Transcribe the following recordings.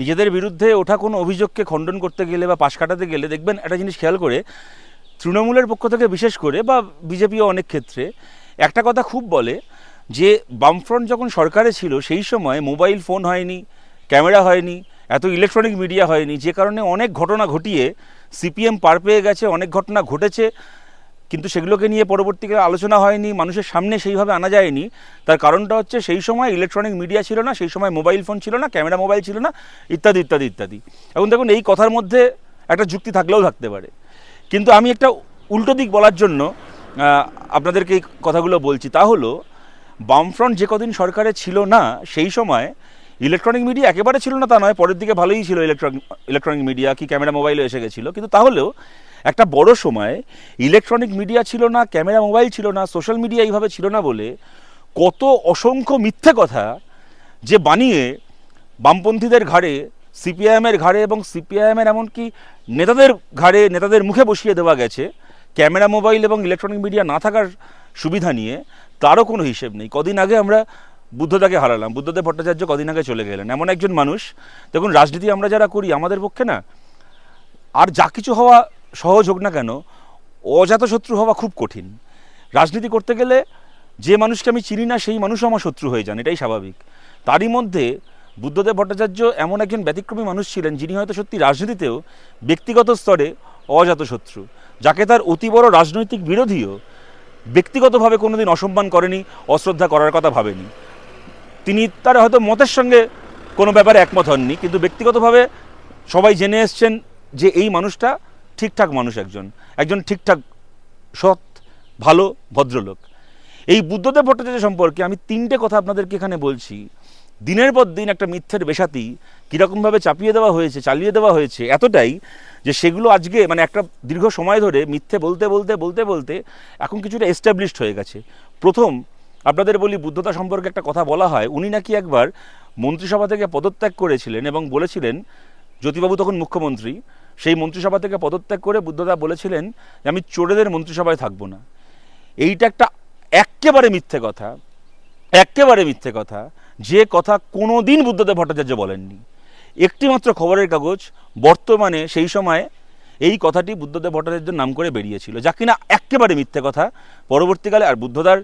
নিজেদের বিরুদ্ধে ওঠা কোনো অভিযোগকে খণ্ডন করতে গেলে বা পাশ কাটাতে গেলে দেখবেন একটা জিনিস খেয়াল করে, তৃণমূলের পক্ষ থেকে বিশেষ করে বা বিজেপিও অনেক ক্ষেত্রে, একটা কথা খুব বলে যে বামফ্রন্ট যখন সরকারে ছিল সেই সময় মোবাইল ফোন হয়নি, ক্যামেরা হয়নি, এত ইলেকট্রনিক মিডিয়া হয়নি, যে কারণে অনেক ঘটনা ঘটিয়ে সিপিএম পার পেয়ে গেছে, অনেক ঘটনা ঘটেছে। কিন্তু সেগুলোকে নিয়ে পরবর্তীকালে আলোচনা হয়নি, মানুষের সামনে সেইভাবে আনা যায়নি। তার কারণটা হচ্ছে সেই সময় ইলেকট্রনিক মিডিয়া ছিল না, সেই সময় মোবাইল ফোন ছিল না ক্যামেরা মোবাইল ছিল না, ইত্যাদি ইত্যাদি ইত্যাদি। এখন দেখুন, এই কথার মধ্যে একটা যুক্তি থাকলেও থাকতে পারে। কিন্তু আমি একটা উল্টো দিক বলার জন্য আপনাদেরকে এই কথাগুলো বলছি। তা হলো, বামফ্রন্ট যে কদিন সরকারে ছিল না, সেই সময় ইলেকট্রনিক মিডিয়া একেবারে ছিল না তা নয়, পরের দিকে ভালোই ছিল ইলেকট্রনিক ইলেকট্রনিক মিডিয়া কি ক্যামেরা মোবাইলও এসে গেছিল। কিন্তু তাহলেও একটা বড় সময় ইলেকট্রনিক মিডিয়া ছিল না, ক্যামেরা মোবাইল ছিল না, সোশ্যাল মিডিয়া এইভাবে ছিল না বলে কত অসংখ্য মিথ্যে কথা যে বানিয়ে বামপন্থীদের ঘাড়ে, সিপিআইএমের ঘাড়ে এবং সিপিআইএমের এমনকি নেতাদের ঘাড়ে, নেতাদের মুখে বসিয়ে দেওয়া গেছে, ক্যামেরা মোবাইল এবং ইলেকট্রনিক মিডিয়া না থাকার সুবিধা নিয়ে তারও কোনো হিসেব নেই। কদিন আগে আমরা বুদ্ধদাকে হারালাম, বুদ্ধদেব ভট্টাচার্য কদিন আগে চলে গেলেন। এমন একজন মানুষ, দেখুন, রাজনীতি আমরা যারা করি, আমাদের পক্ষে না, আর যা কিছু হওয়া সহজ হোক না কেন অজাতশত্রু হওয়া খুব কঠিন। রাজনীতি করতে গেলে যে মানুষকে আমি চিনি না, সেই মানুষও আমার শত্রু হয়ে যান, এটাই স্বাভাবিক। তারই মধ্যে বুদ্ধদেব ভট্টাচার্য এমন একজন ব্যতিক্রমী মানুষ ছিলেন, যিনি হয়তো সত্যি রাজনীতিতেও ব্যক্তিগত স্তরে অজাতশত্রু যাকে তার অতি বড় রাজনৈতিক বিরোধীও ব্যক্তিগতভাবে কোনোদিন অসম্মান করেনি, অশ্রদ্ধা করার কথা ভাবেনি। তিনি তার হয়তো মতের সঙ্গে কোনো ব্যাপারে একমত হননি, কিন্তু ব্যক্তিগতভাবে সবাই জেনে এসছেন যে এই মানুষটা ঠিকঠাক মানুষ একজন একজন ঠিকঠাক, সৎ, ভালো, ভদ্রলোক। এই বুদ্ধদেব ভট্টাচার্য সম্পর্কে আমি তিনটে কথা আপনাদেরকে এখানে বলছি। দিনের পর দিন একটা মিথ্যের বেশাতি কীরকমভাবে চাপিয়ে দেওয়া হয়েছে, চালিয়ে দেওয়া হয়েছে, এতটাই যে সেগুলো আজকে মানে একটা দীর্ঘ সময় ধরে মিথ্যে বলতে বলতে বলতে বলতে এখন কিছুটা এস্টাবলিশড হয়ে গেছে। প্রথম, আপনাদের বলি বুদ্ধতা সম্পর্কে একটা কথা বলা হয়। উনি নাকি একবার মন্ত্রিসভা থেকে পদত্যাগ করেছিলেন এবং বলেছিলেন, জ্যোতিবাবু তখন মুখ্যমন্ত্রী। সেই মন্ত্রিসভা থেকে পদত্যাগ করে বুদ্ধদা বলেছিলেন যে আমি চোরেদের মন্ত্রিসভায় থাকব না। এইটা একটা এক্কেবারে মিথ্যে কথা একেবারে মিথ্যে কথা। যে কথা কোনো দিন বুদ্ধদেব ভট্টাচার্য বলেননি। একটিমাত্র খবরের কাগজ বর্তমানে সেই সময়ে এই কথাটি বুদ্ধদেব ভট্টাচার্যের নাম করে বেরিয়েছিল। যা কিনা এক্কেবারে মিথ্যে কথা। পরবর্তীকালে আর বুদ্ধদার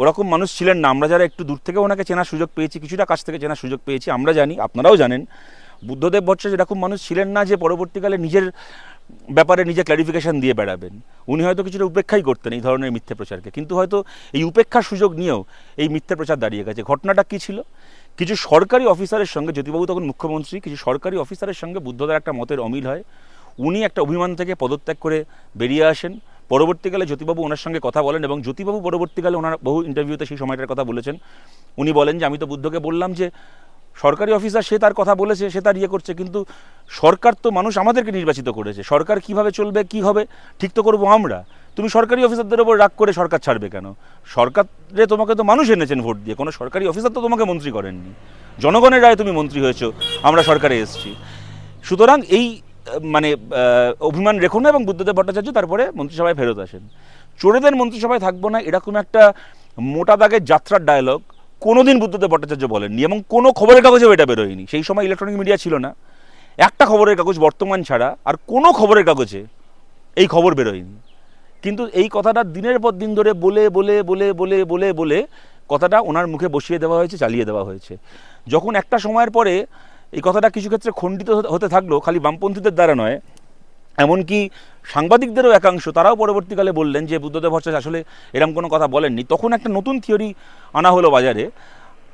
ওরকম মানুষ ছিলেন না। আমরা যারা একটু দূর থেকে ওনাকে চেনার সুযোগ পেয়েছি, কিছুটা কাছ থেকে চেনার সুযোগ পেয়েছি, আমরা জানি, আপনারাও জানেন। বুদ্ধদেব ভট্টাচার্য এরকম মানুষ ছিলেন না যে পরবর্তীকালে নিজের ব্যাপারে নিজে ক্ল্যারিফিকেশন দিয়ে বেড়াবেন। উনি হয়তো কিছুটা উপেক্ষাই করতেন এই ধরনের মিথ্যে প্রচারকে। কিন্তু হয়তো এই উপেক্ষার সুযোগ নিয়েও এই মিথ্যে প্রচার দাঁড়িয়ে গেছে। ঘটনাটা কী ছিল? কিছু সরকারি অফিসারের সঙ্গে, জ্যোতিবাবু তখন মুখ্যমন্ত্রী, কিছু সরকারি অফিসারের সঙ্গে বুদ্ধদার একটা মতের অমিল হয়। উনি একটা অভিমান থেকে পদত্যাগ করে বেরিয়ে আসেন। পরবর্তীকালে জ্যোতিবাবু ওনার সঙ্গে কথা বলেন এবং জ্যোতিবাবু পরবর্তীকালে ওনার বহু ইন্টারভিউতে সেই সময়টার কথা বলেছেন। উনি বলেন যে, আমি তো বুদ্ধকে বললাম যে সরকারি অফিসার, সে তার কথা বলেছে, সে তার ইয়ে করছে, কিন্তু সরকার তো মানুষ আমাদেরকে নির্বাচিত করেছে। সরকার কীভাবে চলবে, কি হবে, ঠিক তো করব আমরা। তুমি সরকারি অফিসারদের ওপর রাগ করে সরকার ছাড়বে কেন? সরকারে তোমাকে তো মানুষ এনেছেন ভোট দিয়ে, কোনো সরকারি অফিসার তো তোমাকে মন্ত্রী করেননি। জনগণের রায় তুমি মন্ত্রী হয়েছো, আমরা সরকারে এসেছি। সুতরাং এই মানে অভিমান রেখো না এবং বুদ্ধদেব ভট্টাচার্য তারপরে মন্ত্রিসভায় ফেরত আসেন। চোরেদের মন্ত্রিসভায় থাকব না এরকম একটা মোটা দাগের যাত্রার ডায়লগ কোনোদিন বুদ্ধদেব ভট্টাচার্য বলেননি এবং কোনো খবরের কাগজেও এটা বেরোয়নি। সেই সময় ইলেকট্রনিক মিডিয়া ছিল না। একটা খবরের কাগজ বর্তমান ছাড়া আর কোনো খবরের কাগজে এই খবর বেরোয়নি। কিন্তু এই কথাটা দিনের পর দিন ধরে বলে বলে বলে বলে বলে বলে কথাটা ওনার মুখে বসিয়ে দেওয়া হয়েছে, চালিয়ে দেওয়া হয়েছে। যখন একটা সময়ের পরে এই কথাটা কিছু ক্ষেত্রে খণ্ডিত হতে- থাকল, খালি বামপন্থীদের দ্বারা নয় এমনকি সাংবাদিকদেরও একাংশ, তারাও পরবর্তীকালে বললেন যে বুদ্ধদেব ভট্টাচার্য আসলে এরকম কোনো কথা বলেননি। তখন একটা নতুন থিওরি আনা হলো বাজারে,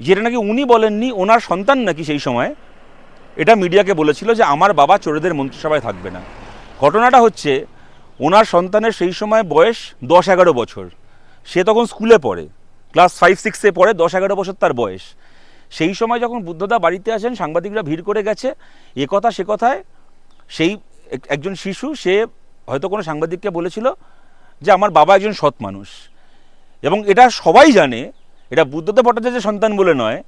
যেটা নাকি উনি বলেননি, ওনার সন্তান নাকি সেই সময়, এটা মিডিয়াকে বলেছিল যে আমার বাবা চোরেদের মন্ত্রিসভায় থাকবে না। ঘটনাটা হচ্ছে, ওনার সন্তানের সেই সময় বয়স দশ এগারো বছর। সে তখন স্কুলে পড়ে, ক্লাস ফাইভ, সিক্সে পড়ে দশ এগারো বছর তার বয়স। সেই সময় যখন বুদ্ধদা বাড়িতে আসেন, সাংবাদিকরা ভিড় করে গেছে, এ কথা সে কথায় সেই একজন শিশু, সে হয়তো কোনো সাংবাদিককে বলেছিল যে আমার বাবা একজন সৎ মানুষ। এবং এটা সবাই জানে, এটা বুদ্ধদেব ভট্টাচার্যের সন্তান বলে নয়,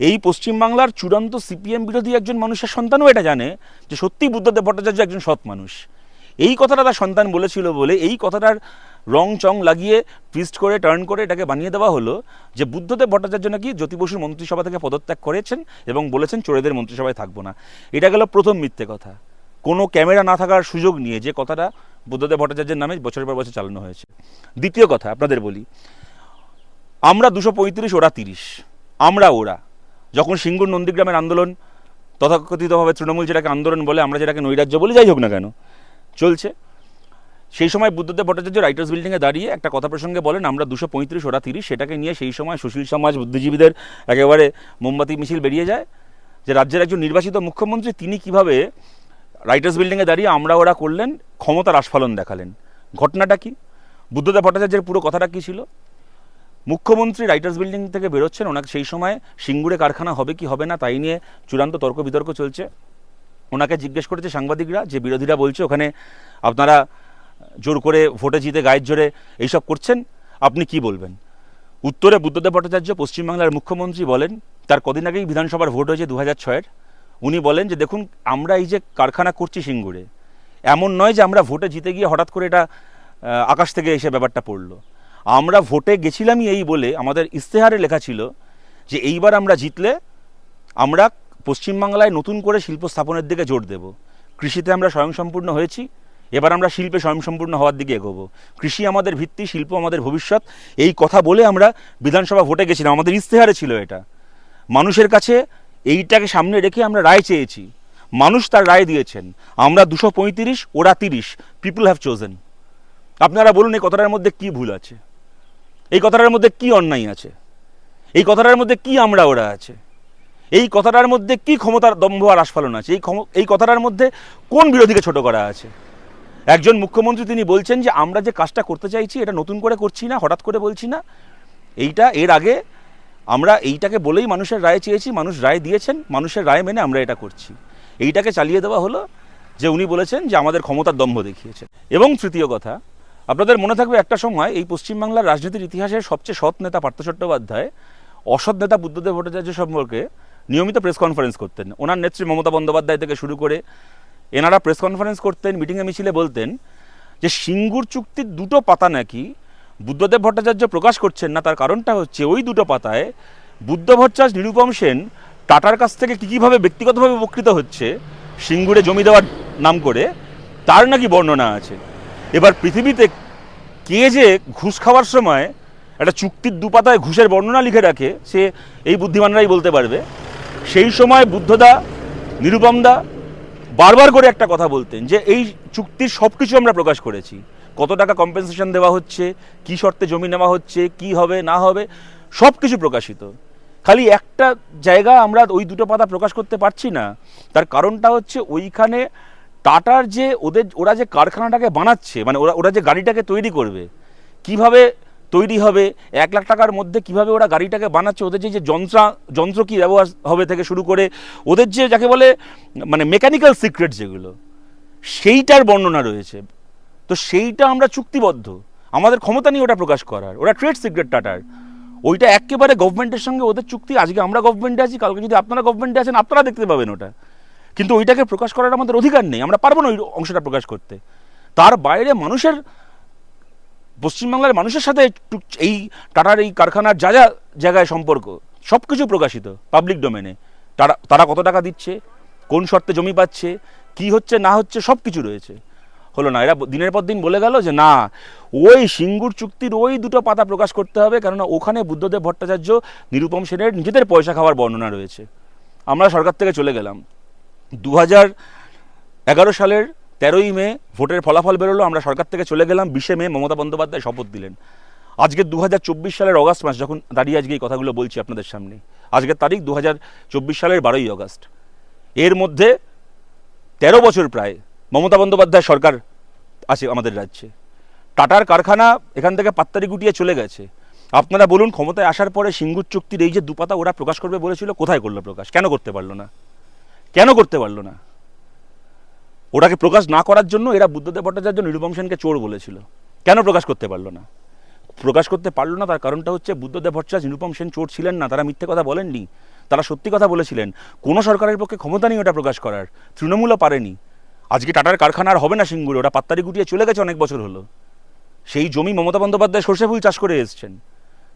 এই পশ্চিমবাংলার চূড়ান্ত সিপিএম বিরোধী একজন মানুষের সন্তানও এটা জানে যে সত্যিই বুদ্ধদেব ভট্টাচার্য একজন সৎ মানুষ। এই কথাটা তার সন্তান বলেছিল বলে, এই কথাটার রং চং লাগিয়ে টুইস্ট করে টার্ন করে এটাকে বানিয়ে দেওয়া হলো যে বুদ্ধদেব ভট্টাচার্য নাকি জ্যোতি বসুর মন্ত্রিসভা থেকে পদত্যাগ করেছেন এবং বলেছেন চোরেদের মন্ত্রিসভায় থাকব না। এটা গেল প্রথম মিথ্যে কথা। কোনো ক্যামেরা না থাকার সুযোগ নিয়ে যে কথাটা বুদ্ধদেব ভট্টাচার্যের নামে বছরের পর বছর চালানো হয়েছে। দ্বিতীয় কথা আপনাদের বলি, আমরা দুশো পঁয়ত্রিশ, ওরা তিরিশ। আমরা, ওরা। যখন সিঙ্গুর নন্দীগ্রামের আন্দোলন তথাকথিতভাবে তৃণমূল যেটাকে আন্দোলন বলে, আমরা যেটাকে নৈরাজ্য বলি, যাই হোক না কেন, চলছে। সেই সময় বুদ্ধদেব ভট্টাচার্য রাইটার্স বিল্ডিংয়ে দাঁড়িয়ে একটা কথা প্রসঙ্গে বলেন, আমরা দুশো পঁয়ত্রিশ, ওরা তিরিশ, সেটাকে নিয়ে সেই সময় সুশীল সমাজ বুদ্ধিজীবীদের একেবারে মোমবাতি, মিছিল বেরিয়ে যায় যে রাজ্যের একজন নির্বাচিত মুখ্যমন্ত্রী, তিনি কীভাবে রাইটার্স বিল্ডিংয়ে দাঁড়িয়ে আমরা ওরা করলেন, ক্ষমতার আস্ফালন দেখালেন। ঘটনাটা কি? বুদ্ধদেব ভট্টাচার্যের পুরো কথাটা কী ছিল? মুখ্যমন্ত্রী রাইটার্স বিল্ডিং থেকে বেরোচ্ছেন, ওনাকে সেই সময় সিঙ্গুরে কারখানা হবে কি হবে না, তাই নিয়ে চূড়ান্ত তর্ক বিতর্ক চলছে। ওনাকে জিজ্ঞেস করেছে সাংবাদিকরা, যে বিরোধীরা বলছে ওখানে আপনারা জোর করে ভোটে জিতে গায়ের জোরে এইসব করছেন, আপনি কি বলবেন? উত্তরে বুদ্ধদেব ভট্টাচার্য পশ্চিমবাংলার মুখ্যমন্ত্রী বলেন, তার কদিন আগেই বিধানসভার ভোট হয়েছে দু হাজার ছয়ের। উনি বলেন যে, দেখুন, আমরা এই যে কারখানা করছি সিঙ্গুরে, এমন নয় যে আমরা ভোটে জিতে গিয়ে হঠাৎ করে এটা আকাশ থেকে এসে ব্যাপারটা পড়ল। আমরা ভোটে গেছিলামই এই বলে আমাদের ইস্তেহারে লেখা ছিল যে, এইবার আমরা জিতলে আমরা পশ্চিমবাংলায় নতুন করে শিল্প স্থাপনের দিকে জোর দেব। কৃষিতে আমরা স্বয়ংসম্পূর্ণ হয়েছি, এবার আমরা শিল্পে স্বয়ংসম্পূর্ণ হওয়ার দিকে এগোবো। কৃষি আমাদের ভিত্তি, শিল্প আমাদের ভবিষ্যৎ। এই কথা বলে আমরা বিধানসভা ভোটে গেছিলাম। আমাদের ইস্তেহারে ছিল এটা। মানুষের কাছে এইটাকে সামনে রেখে আমরা রায় চেয়েছি। মানুষ তার রায় দিয়েছেন। আমরা দুশো পঁয়ত্রিশ, ওরা তিরিশ। পিপুল হ্যাভ চোজেন আপনারা বলুন এই কথাটার মধ্যে কি ভুল আছে? এই কথাটার মধ্যে কি অন্যায় আছে? এই কথাটার মধ্যে কি আমরা ওরা আছে? এই কথাটার মধ্যে কি ক্ষমতার দম্ভ আর আস্ফালন আছে? এই এই কথাটার মধ্যে কোন বিরোধীকে ছোট করা আছে? একজন মুখ্যমন্ত্রী তিনি বলছেন যে, আমরা যে কাজটা করতে চাইছি, এটা নতুন করে করছি না, হঠাৎ করে বলছি না। এইটা এর আগে আমরা এইটাকে বলেই মানুষের রায় চেয়েছি, মানুষ রায় দিয়েছেন, মানুষের রায় মেনে আমরা এটা করছি। এইটাকে চালিয়ে দেওয়া হলো যে উনি বলেছেন যে আমাদের ক্ষমতার দম্ভ দেখিয়েছে এবং তৃতীয় কথা, আপনাদের মনে থাকবে একটা সময় এই পশ্চিমবাংলার রাজনীতির ইতিহাসের সবচেয়ে সৎ নেতা পার্থ চট্টোপাধ্যায়, অসৎ নেতা বুদ্ধদেব ভট্টাচার্য সম্পর্কে নিয়মিত প্রেস কনফারেন্স করতেন। ওনার নেত্রী মমতা বন্দ্যোপাধ্যায় থেকে শুরু করে এনারা প্রেস কনফারেন্স করতেন, মিটিংয়ে মিছিলে বলতেন যে সিঙ্গুর চুক্তির দুটো পাতা নাকি বুদ্ধদেব ভট্টাচার্য প্রকাশ করছেন না, তার কারণটা হচ্ছে ওই দুটো পাতায় বুদ্ধ ভট্টাচার্য নিরুপম সেন টাটার কাছ থেকে কী কীভাবে ব্যক্তিগতভাবে উপকৃত হচ্ছে, সিঙ্গুরে জমি দেওয়ার নাম করে, তার নাকি বর্ণনা আছে। এবার পৃথিবীতে কে যে ঘুষ খাওয়ার সময় একটা চুক্তির দুপাতায় ঘুষের বর্ণনা লিখে রাখে, সে এই বুদ্ধিমানরাই বলতে পারবে। সেই সময় বুদ্ধদা নিরুপমদা বারবার করে একটা কথা বলতেন যে এই চুক্তির সব কিছু আমরা প্রকাশ করেছি। কত টাকা কম্পেনসেশন দেওয়া হচ্ছে, কি শর্তে জমি নেওয়া হচ্ছে, কি হবে, না হবে সব কিছু প্রকাশিত। খালি একটা জায়গা আমরা ওই দুটো পাতা প্রকাশ করতে পারছি না। তার কারণটা হচ্ছে ওইখানে টাটার যে ওদের, ওরা যে কারখানাটাকে বানাচ্ছে মানে ওরা ওরা যে গাড়িটাকে তৈরি করবে, কীভাবে তৈরি হবে, এক লাখ টাকার মধ্যে কীভাবে ওরা গাড়িটাকে বানাচ্ছে, ওদের যে যন্ত্রা, যন্ত্র কী ব্যবহার হবে থেকে শুরু করে, ওদের যে, যাকে বলে মানে মেকানিক্যাল সিক্রেট যেগুলো, সেইটার বর্ণনা রয়েছে। তো সেইটা আমরা চুক্তিবদ্ধ। আমাদের ক্ষমতা নেই ওটা প্রকাশ করার, ওটা ট্রেড সিক্রেট টাটার। ওইটা একেবারে গভর্নমেন্টের সঙ্গে ওদের চুক্তি, আজকে আমরা গভর্নমেন্টে আছি, কালকে যদি আপনারা গভর্নমেন্টে আছেন, আপনারা দেখতে পাবেন ওটা। কিন্তু ওইটাকে প্রকাশ করার আমাদের অধিকার নেই, আমরা পারব না ওই অংশটা প্রকাশ করতে। তার বাইরে মানুষের, পশ্চিমবাংলার মানুষের সাথে এই টাটার এই কারখানার যা যা জায়গায় সম্পর্ক সব কিছু প্রকাশিত পাবলিক ডোমেনে তারা তারা কত টাকা দিচ্ছে, কোন শর্তে জমি পাচ্ছে, কি হচ্ছে, না হচ্ছে সব কিছু রয়েছে। হলো না। এরা দিনের পর দিন বলে গেল যে, না, ওই সিঙ্গুর চুক্তির ওই দুটো পাতা প্রকাশ করতে হবে, কেননা ওখানে বুদ্ধদেব ভট্টাচার্য, নিরুপম সেনের নিজেদের পয়সা খাওয়ার বর্ণনা রয়েছে। আমরা সরকার থেকে চলে গেলাম। দু হাজার এগারো সালের তেরোই মে ভোটের ফলাফল বেরোলো, আমরা সরকার থেকে চলে গেলাম। বিশে মে মমতা বন্দ্যোপাধ্যায় শপথ দিলেন। আজকে দু সালের অগাস্ট মাস, যখন দাঁড়িয়ে আজকে এই কথাগুলো বলছি আপনাদের সামনে, আজকের তারিখ দু সালের বারোই অগাস্ট। এর মধ্যে তেরো বছর প্রায় মমতা বন্দ্যোপাধ্যায় সরকার আছে আমাদের রাজ্যে। টাটার কারখানা এখান থেকে পাত্তারি গুটিয়ে চলে গেছে। আপনারা বলুন, ক্ষমতায় আসার পরে সিঙ্গুর চুক্তির এই যে দুপাতা ওরা প্রকাশ করবে বলেছিল, কোথায় করল প্রকাশ? কেন করতে পারল না? কেন করতে পারল না? ওটাকে প্রকাশ না করার জন্য এরা বুদ্ধদেব ভট্টাচার্য নিরুপম চোর বলেছিল। কেন প্রকাশ করতে পারল না? প্রকাশ করতে পারল না, তার কারণটা হচ্ছে বুদ্ধদেব ভট্টাচার্য, নিরুপম সেন চোর ছিলেন না, তারা মিথ্যে কথা বলেননি। তারা সত্যি কথা বলেছিলেন। কোনো সরকারের পক্ষে ক্ষমতা নেই ওটা প্রকাশ করার। তৃণমূলও পারেনি। আজকে টাটার কারখানা আর হবে না সিঙ্গুরে ওটা পাত্তারি গুটিয়ে চলে গেছে অনেক বছর হলো। সেই জমি মমতা বন্দ্যোপাধ্যায় সর্ষে ফুল চাষ করে এসছেন।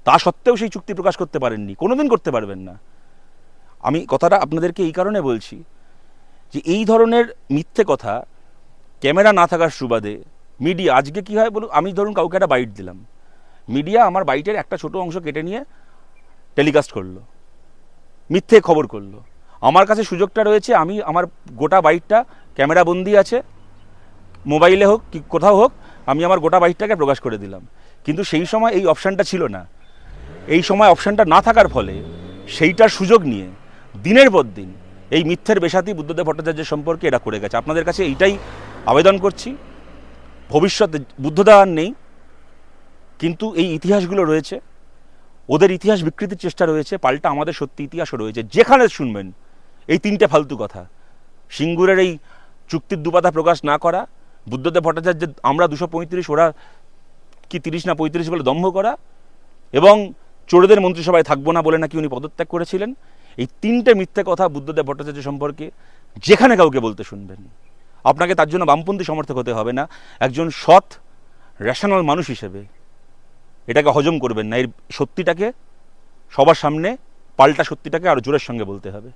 তা সত্ত্বেও সেই চুক্তি প্রকাশ করতে পারেননি। কোনোদিন করতে পারবেন না। আমি কথাটা আপনাদেরকে এই কারণে বলছি যে এই ধরনের মিথ্যে কথা ক্যামেরা না থাকার সুবাদে মিডিয়া, আজকে কি হয় বলুন, আমি ধরুন কাউকে একটা বাইট দিলাম। মিডিয়া আমার বাইটের একটা ছোট অংশ কেটে নিয়ে টেলিকাস্ট করল। মিথ্যে খবর করল। আমার কাছে সুযোগটা রয়েছে, আমি আমার গোটা বাইকটা ক্যামেরা বন্দি আছে, মোবাইলে হোক, কি কোথাও হোক, আমি আমার গোটা বাইকটাকে প্রকাশ করে দিলাম। কিন্তু সেই সময় এই অপশানটা ছিল না। এই সময় অপশানটা না থাকার ফলে সেইটার সুযোগ নিয়ে দিনের পর দিন এই মিথ্যের বেশাতি বুদ্ধদেব ভট্টাচার্যের সম্পর্কে এরা করে গেছে। আপনাদের কাছে এইটাই আবেদন করছি। ভবিষ্যতে বুদ্ধদেব আর নেই, কিন্তু এই ইতিহাসগুলো রয়েছে। ওদের ইতিহাস বিকৃতির চেষ্টা রয়েছে, পাল্টা আমাদের সত্যি ইতিহাসও রয়েছে। যেখানে শুনবেন এই তিনটে ফালতু কথা। সিঙ্গুরের এই চুক্তির দুপাতা প্রকাশ না করা, বুদ্ধদেব ভট্টাচার্যের আমরা দুশো পঁয়ত্রিশ, ওরা কি তিরিশ না পঁয়ত্রিশ বলে দম্ভ করা এবং চোরদের মন্ত্রিসভায় থাকব না বলে নাকি উনি পদত্যাগ করেছিলেন? এই তিনটে মিথ্যে কথা বুদ্ধদেব ভট্টাচার্য সম্পর্কে যেখানে কাউকে বলতে শুনবেন। আপনাকে তার জন্য বামপন্থী সমর্থক হতে হবে না। একজন সৎ রেশনাল মানুষ হিসেবে এটাকে হজম করবেন না। এর সত্যিটাকে সবার সামনে, পাল্টা সত্যিটাকে আরও জোরের সঙ্গে বলতে হবে।